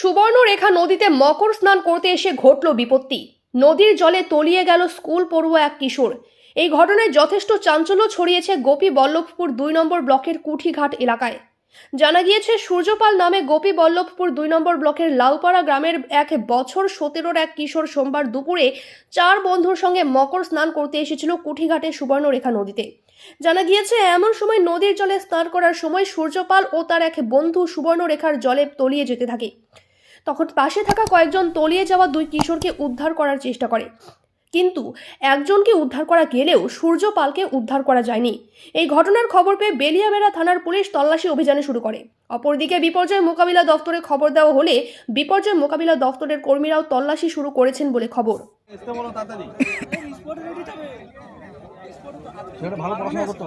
সুবর্ণরেখা নদীতে মকর স্নান করতে এসে ঘটল বিপত্তি। নদীর জলে তলিয়ে গেল স্কুল পড়ুয়া এক কিশোর। এই ঘটনায় যথেষ্ট চাঞ্চল্য ছড়িয়েছে গোপী বল্লভপুর দুই নম্বর ব্লকের কুঠিঘাট এলাকায়। জানা গিয়েছে, সূর্যপাল নামে গোপী বল্লভপুর দুই নম্বর ব্লকের লাউপাড়া গ্রামের এক বছর সতেরোর এক কিশোর সোমবার দুপুরে চার বন্ধুর সঙ্গে মকর স্নান করতে এসেছিল কুঠিঘাটে সুবর্ণরেখা নদীতে। জানা গিয়েছে, এমন সময় নদীর জলে স্নান করার সময় সূর্যপাল ও তার এক বন্ধু সুবর্ণরেখার জলে তলিয়ে যেতে থাকে। তখন পাশে থাকা কয়েকজন তলিয়ে যাওয়া দুই কিশোরকে উদ্ধার করার চেষ্টা করে। কিন্তু একজনকে উদ্ধার করা গেলেও সূর্যপালকে উদ্ধার করা যায়নি। এই ঘটনার খবর পেয়ে বেলিয়াবেড়া থানার পুলিশ তল্লাশি অভিযানে শুরু করে। অপরদিকে বিপর্যয় মোকাবিলা দফতরে খবর দেওয়া হলে বিপর্যয় মোকাবিলা দফতরের কর্মীরাও তল্লাশি শুরু করেছেন বলে খবর। ভালো পড়াশোনা করতো